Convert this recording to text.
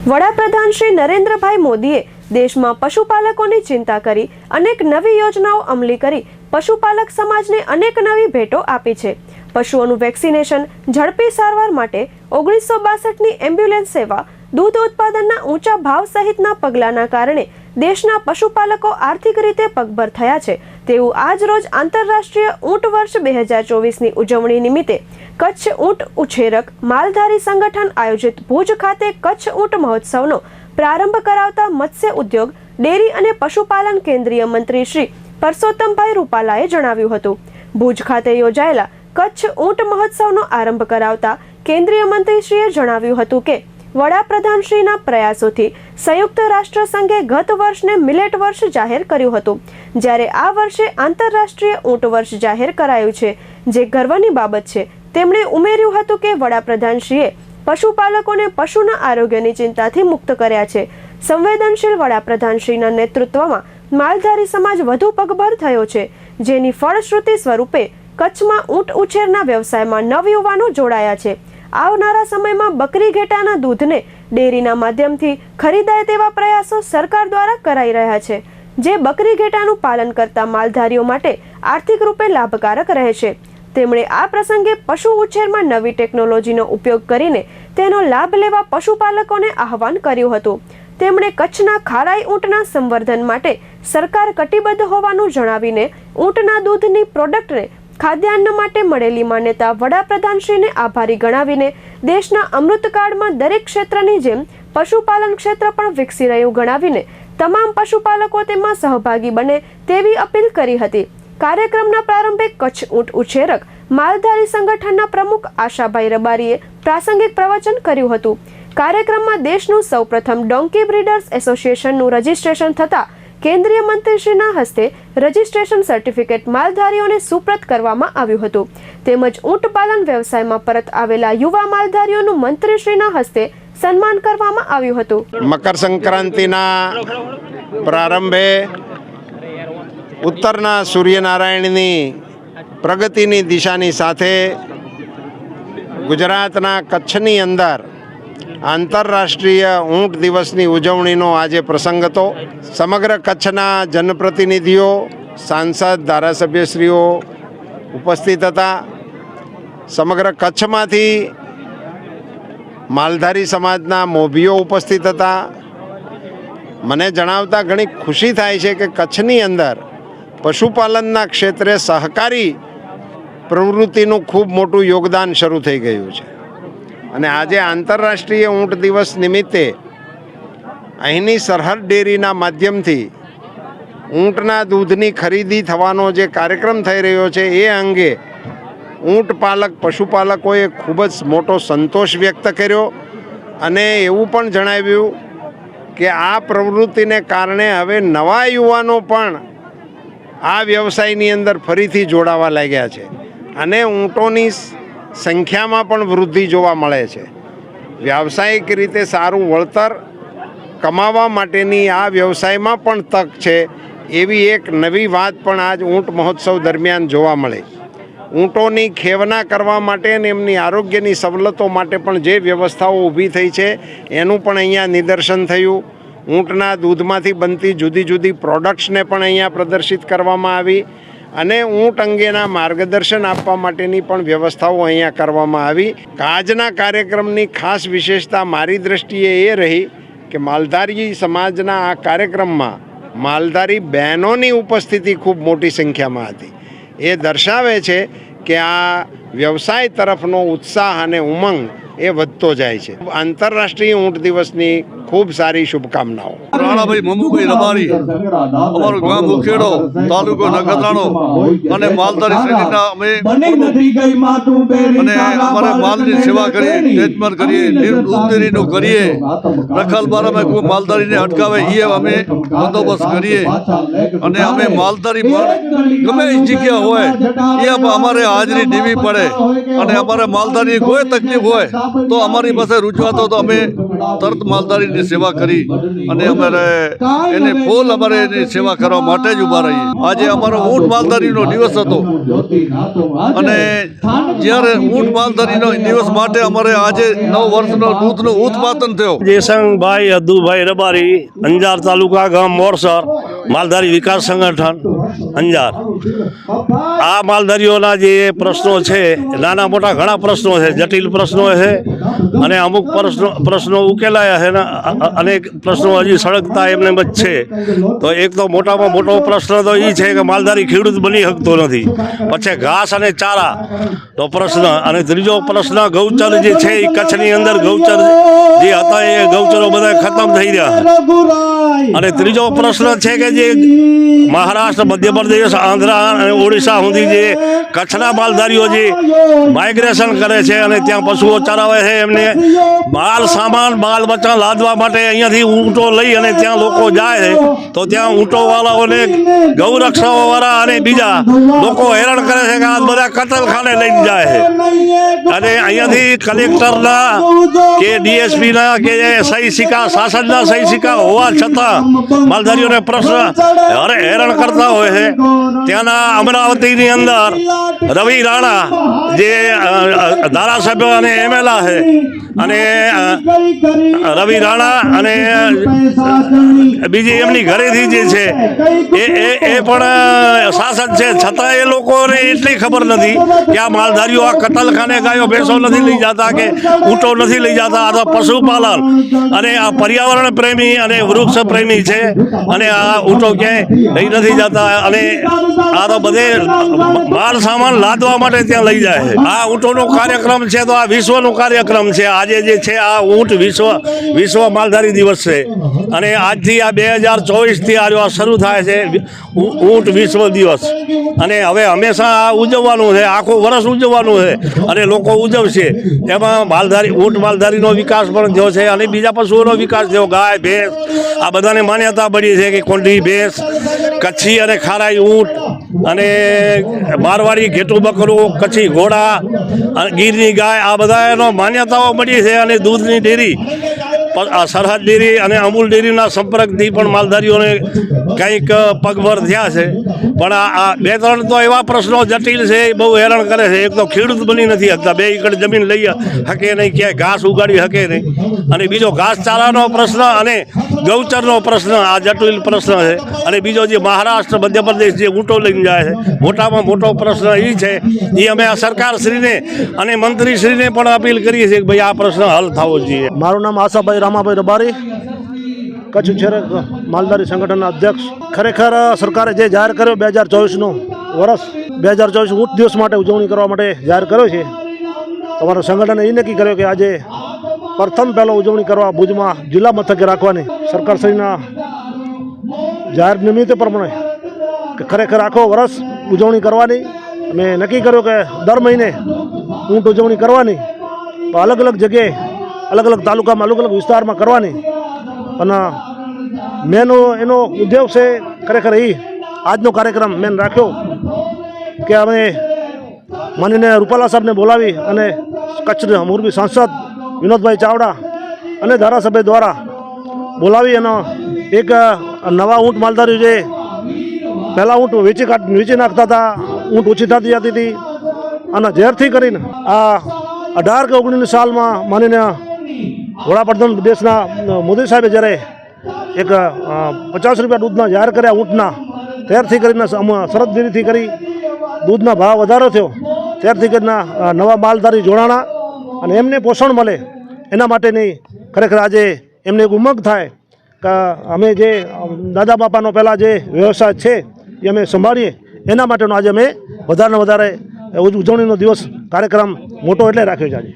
વડાપ્રધાન શ્રી નરેન્દ્રભાઈ મોદીએ દેશમાં પશુપાલકોની ચિંતા કરી, અનેક નવી યોજનાઓ અમલી કરી, પશુપાલક સમાજને અનેક નવી ભેટો આપી છે. પશુઓનું વેક્સિનેશન ઝડપી સારવાર માટે ઓગણીસો બાસઠની એમ્બ્યુલન્સ સેવા, દૂધ ઉત્પાદનના ઊંચા ભાવ સહિતના પગલાંના કારણે દેશના પશુપાલકો આર્થિક રીતે પગભર થયા છે. તેવું આજ રોજ આંતરરાષ્ટ્રીય ઊંટ વર્ષ બે હજાર ચોવીસની ઉજવણી નિમિત્તે કચ્છ ઊંટ ઉછેરક માલધારી સંગઠન આયોજિત ભુજ ખાતે કચ્છ ઊંટ મહોત્સવનો પ્રારંભ કરાવતા મત્સ્ય ઉદ્યોગ, ડેરી અને પશુપાલન કેન્દ્રીય મંત્રી શ્રી પરસોત્તમભાઈ રૂપાલાએ જણાવ્યું હતું. ભુજ ખાતે યોજાયેલા કચ્છ ઊંટ મહોત્સવનો આરંભ કરાવતા કેન્દ્રીય મંત્રીશ્રીએ જણાવ્યું હતું કે વડાપ્રધાનશ્રીના પ્રયાસોથી સંયુક્ત રાષ્ટ્ર સંઘે ગત વર્ષને મિલેટ વર્ષ જાહેર કર્યું હતું. જ્યારે આ વર્ષે આંતરરાષ્ટ્રીય ઊંટ વર્ષ જાહેર કરાયું છે, જે ગર્વની બાબત છે. તેમણે ઉમેર્યું હતું કે વડાપ્રધાનશ્રીએ પશુપાલકોને પશુના આરોગ્યની ચિંતાથી મુક્ત કર્યા છે. સંવેદનશીલ વડાપ્રધાનશ્રીના નેતૃત્વમાં માલધારી સમાજ વધુ પગભર થયો છે, જેની ફળશ્રુતિ સ્વરૂપે કચ્છમાં ઊંટ ઉછેરના વ્યવસાયમાં નવયુવાનો જોડાયા છે. આવનારા સમયમાં બકરી ઘેટાના દૂધને ડેરીના માધ્યમથી ખરીદાય તેવા પ્રયાસો સરકાર દ્વારા કરાઈ રહ્યા છે, જે બકરી ઘેટાનું પાલન કરતા માલધારીઓ માટે આર્થિક રૂપે લાભકારક રહેશે. તેમણે આ પ્રસંગે પશુ ઉછેરમાં નવી ટેકનોલોજીનો ઉપયોગ કરીને તેનો લાભ લેવા પશુપાલકોને આહવાન કર્યું હતું. તેમણે કચ્છના ખારાઈ ઊંટના સંવર્ધન માટે સરકાર કટિબદ્ધ હોવાનું જણાવીને ઊંટના દૂધની પ્રોડક્ટને ખાદ્યાન્ન માટે મળેલી માન્યતા વડાપ્રધાનશ્રીને આભારી ગણાવીને દેશના અમૃતકાળમાં દરેક ક્ષેત્રની જેમ પશુપાલન ક્ષેત્ર પણ વિકસી રહ્યું ગણાવીને તમામ પશુપાલકો તેમાં સહભાગી બને તેવી અપીલ કરી હતી. કાર્યક્રમના પ્રારંભે કચ્છ ઊંટ ઉછેરક માલધારી સંગઠનના પ્રમુખ આશાભાઈ રબારીએ પ્રાસંગિક પ્રવચન કર્યું હતું. કાર્યક્રમમાં દેશનું સૌપ્રથમ ડોંકી બ્રીડર્સ એસોસિએશનનું રજીસ્ટ્રેશન થતા કેન્દ્રીય મંત્રીશ્રીના હસ્તે રજીસ્ટ્રેશન સર્ટિફિકેટ માલધારીઓને સુપ્રત કરવામાં આવ્યું હતું. તેમજ ઊંટ પાલન વ્યવસાયમાં પરત આવેલા યુવા માલધારીઓનું મંત્રીશ્રીના હસ્તે સન્માન કરવામાં આવ્યું હતું. મકર સંક્રાંતિના પ્રારંભે ઉત્તરના સૂર્યનારાયણની પ્રગતિની દિશાની સાથે ગુજરાતના કચ્છની અંદર આંતરરાષ્ટ્રીય ઊંટ દિવસની ઉજવણીનો આજે પ્રસંગ હતો. સમગ્ર કચ્છના જનપ્રતિનિધિઓ, સાંસદ, ધારાસભ્યશ્રીઓ ઉપસ્થિત હતા. સમગ્ર કચ્છમાંથી માલધારી સમાજના મોભીઓ ઉપસ્થિત હતા. મને જણાવતા ઘણી ખુશી થાય છે કે કચ્છની અંદર પશુપાલનના ક્ષેત્રે સહકારી પ્રવૃત્તિનું ખૂબ મોટું યોગદાન શરૂ થઈ ગયું છે. અને આજે આંતરરાષ્ટ્રીય ઊંટ દિવસ નિમિત્તે અહીંની સરહદ ડેરીના માધ્યમથી ઊંટના દૂધની ખરીદી થવાનો જે કાર્યક્રમ થઈ રહ્યો છે, એ અંગે ઊંટ પાલક પશુપાલકોએ ખૂબ જ મોટો સંતોષ વ્યક્ત કર્યો અને એવું પણ જણાવ્યું કે આ પ્રવૃત્તિને કારણે હવે નવા યુવાનો પણ આ વ્યવસાયની અંદર ફરીથી જોડાવા લાગ્યા છે. અને ઊંટોની સંખ્યામાં પણ વૃદ્ધિ જોવા મળે છે. વ્યાવસાયિક રીતે સારું વળતર કમાવા માટેની આ વ્યવસાયમાં પણ તક છે. એવી એક નવી વાત પણ આજ ઊંટ મહોત્સવ દરમિયાન જોવા મળી. ઊંટોની ખેવના કરવા માટે અને એમની આરોગ્યની સવલતો માટે પણ જે વ્યવસ્થાઓ ઊભી થઈ છે, એનું પણ અહીંયા નિદર્શન થયું. ઊંટના દૂધમાંથી બનતી જુદી જુદી પ્રોડક્ટ્સને પણ અહીંયા પ્રદર્શિત કરવામાં આવી. અને ઊંટ અંગેના માર્ગદર્શન આપવા માટેની પણ વ્યવસ્થાઓ અહીંયા કરવામાં આવી. આજના કાર્યક્રમની ખાસ વિશેષતા મારી દૃષ્ટિએ એ રહી કે માલધારી સમાજના આ કાર્યક્રમમાં માલધારી બહેનોની ઉપસ્થિતિ ખૂબ મોટી સંખ્યામાં હતી. એ દર્શાવે છે કે આ વ્યવસાય તરફનો ઉત્સાહ અને ઉમંગ એ વધતો જાય છે. આંતરરાષ્ટ્રીય ઊંટ દિવસની ખૂબ સારી શુભકામનાઓ. રાણાભાઈ મમુભાઈ રબારી અમારું ગામ ઉખેડો તાલુકો નખત્રાણો અને માલધારી શ્રેણીના અમે અને અમારે માલની સેવા કરીએ ટ્રીટમેન્ટ કરીએ દૂધની કરીએ. રખલબારામાં કોઈ માલધારીને અટકાવે એ અમે બંદોબસ્ત કરીએ. અને અમે માલધારી પણ ગમે એ જગ્યા હોય એ અમારે હાજરી દેવી પડે. અને અમારે માલધારીની કોઈ તકલીફ હોય તો અમારી પાસે રજૂઆતો તો અમે તરત માલધારીની સેવા કરી અને અમારે એને ફૂલ અમારે એની સેવા કરવા માટે જ ઊભા રહીએ. આજે અમારો ઊંટ માલધારીનો દિવસ હતો. અને જ્યારે ઊંટ માલધારીનો દિવસ માટે અમારે આજે નવ વર્ષનો દૂધનું ઉત્પાદન થયો. જેસંગભાઈ અદુભાઈ રબારી, અંજાર તાલુકા ગામ મોરસર માલધારી વિકાસ સંગઠન, અંજાર. આ માલધારીઓના જે પ્રશ્નો છે, નાના મોટા ઘણા પ્રશ્નો છે, જટિલ પ્રશ્નો છે, અને અમુક પ્રશ્નો પ્રશ્નો ઉકેલાયા છે અનેક પ્રશ્નો હજી સળગતા એમને જ છે. તો એક તો મોટામાં મોટો પ્રશ્ન તો એ છે કે માલધારી ખેડૂત બની શકતો નથી. પછી ઘાસ અને ચારા તો પ્રશ્ન, અને ત્રીજો પ્રશ્ન, ગૌચર જે છે એ કચ્છની અંદર ગૌચર જે હતા એ ગૌચરો બધા ખતમ થઈ રહ્યા અને ત્રીજો પ્રશ્ન છે કે જે મહારાષ્ટ્ર, મધ્યપ્રદેશ, આંધ્ર અને ઓડિશા સુધી જે કચ્છના માલધારીઓ જે માઇગ્રેશન કરે છે અને ત્યાં પશુઓ ચરાવે છે, એમને માલ સામાન બાલ બચ્ચા લાદવા માટે અહીંયાથી ઊંટો લઈ અને ત્યાં લોકો જાય તો ત્યાં ઊંટોવાળાઓને ગૌરક્ષાઓવાળા અને બીજા લોકો હેરાન કરે છે કે આ બધા કતલખાને લઈને જાય છે. અને અહીંયાથી કલેક્ટરના કે ડીએસપીના કે સહી સિક્કા, શાસનના સહી સિક્કા હોવા છતાં માલધારીઓને પ્રશ્ન, અરે હેરાન કરતા હોય છે. ત્યાંના અમરાવતીની અંદર રવિ રાણા જે ધારાસભ્ય અને એમએલએ છે અને રવિ રાણા અને બીજી એમની ઘરેથી જે છે, એ એ પણ શાસન છે. છતાં એ લોકોને એટલી ખબર નથી કે આ માલધારીઓ આ કતલખાને ગાયો ભેંસો નથી લઈ જતા કે ઊંટો નથી લઈ જતા તો પશુપાલન અને આ પર્યાવરણ પ્રેમી અને વૃક્ષ પ્રેમી છે અને આ ઊંટો ક્યાંય લઈ નથી જતા અને આ તો બધે માલ સામાન લાદવા માટે ત્યાં લઈ જાય આ ઊંટોનો કાર્યક્રમ છે તો આ વિશ્વનો કાર્યક્રમ છે. આજે જે છે આ ઊંટ વિશ્વ વિશ્વ માલધારી દિવસ છે. અને આજથી આ બે હજાર ચોવીસથી આજે આ શરૂ થાય છે ઊંટ વિશ્વ દિવસ. અને હવે હંમેશા આ ઉજવવાનું છે. આખું વર્ષ ઉજવવાનું છે. અને લોકો ઉજવશે. એમાં માલધારી, ઊંટ માલધારીનો વિકાસ પણ થયો છે અને બીજા પશુઓનો વિકાસ થયો. ગાય, ભેંસ, આ બધાને માન્યતા પડી છે કે કોંઢી ભેંસ, કચ્છી અને ખારાઈ ઊંટ અને મારવાડી, ઘેટું, બકરું, કચ્છી ઘોડા, અને ગીરની ગાય, આ બધા એનો માન્યતાઓ મળી છે અને દૂધની ડેરી સરહદ ડેરી અને અમૂલ ડેરીના સંપર્કથી પણ માલધારીઓને કંઈક પગભર થયા છે. પણ આ બે ત્રણ તો એવા પ્રશ્નો જટિલ છે, એ બહુ હેરાન કરે છે. એક તો ખેડૂત બની નથી શકતા. બે એકડ જમીન લઈ શકે નહીં, ક્યાંય ઘાસ ઉગાડી શકે નહીં. અને બીજો ઘાસચારાનો પ્રશ્ન અને ગૌચરનો પ્રશ્ન, આ જટિલ પ્રશ્ન છે. અને બીજો જે મહારાષ્ટ્ર, મધ્યપ્રદેશ જે ઊંટો લઈને જાય છે, મોટામાં મોટો પ્રશ્ન એ છે. એ અમે આ સરકારશ્રીને અને મંત્રીશ્રીને પણ અપીલ કરીએ છીએ કે ભાઈ આ પ્રશ્ન હલ થવો જોઈએ. મારું નામ આશાભાઈ રામાભાઈ રબારી, કચ્છ છેરક માલધારી સંગઠનના અધ્યક્ષ. ખરેખર સરકારે જે જાહેર કર્યો બે હજાર ચોવીસનું વર્ષ, બે હજાર ચોવીસ ઉચ્ચ દિવસ માટે ઉજવણી કરવા માટે જાહેર કર્યો છે. તમારા સંગઠને એ નક્કી કર્યો કે આજે પ્રથમ પહેલો ઉજવણી કરવા ભુજમાં જિલ્લા મથકે રાખવાની સરકારશ્રીના જાહેર નિમિત્તે પ્રમાણે કે ખરેખર આખો વર્ષ ઉજવણી કરવાની. અમે નક્કી કર્યું કે દર મહિને ઊંટ ઉજવણી કરવાની. તો અલગ અલગ જગ્યાએ અલગ અલગ તાલુકામાં, અલગ અલગ વિસ્તારમાં કરવાની. અને મેનો, એનો ઉદ્યોગ છે ખરેખર એ આજનો કાર્યક્રમ મેન રાખ્યો કે અમે માનીને રૂપાલા સાહેબને બોલાવી અને કચ્છના મોરબી સાંસદ વિનોદભાઈ ચાવડા અને ધારાસભ્ય દ્વારા બોલાવી અને એક નવા ઊંટ માલધારી જે પહેલાં ઊંટ વેચી કાઢ, વેચી નાખતા હતા, ઊંટ ઓછી થતી જતી હતી. અને ઝેરથી કરીને આ અઢાર કે ઓગણીસ સાલમાં માનીને વડાપ્રધાન દેશના મોદી સાહેબે જ્યારે એક પચાસ રૂપિયા દૂધના જાહેર કર્યા ઊંટના, ત્યારથી કરીને શરદ શરદગીરીથી કરી દૂધના ભાવ વધારો થયો, ત્યારથી કરીને નવા માલધારી જોડાણા અને એમને પોષણ મળે, એના માટેની ખરેખર આજે એમને એક ઉમંગ થાય કે અમે જે દાદા બાપાનો પહેલાં જે વ્યવસાય છે એ અમે સંભાળીએ, એના માટેનો આજે અમે વધારે વધારે ઉજવણીનો દિવસ, કાર્યક્રમ મોટો એટલે રાખ્યો છે આજે.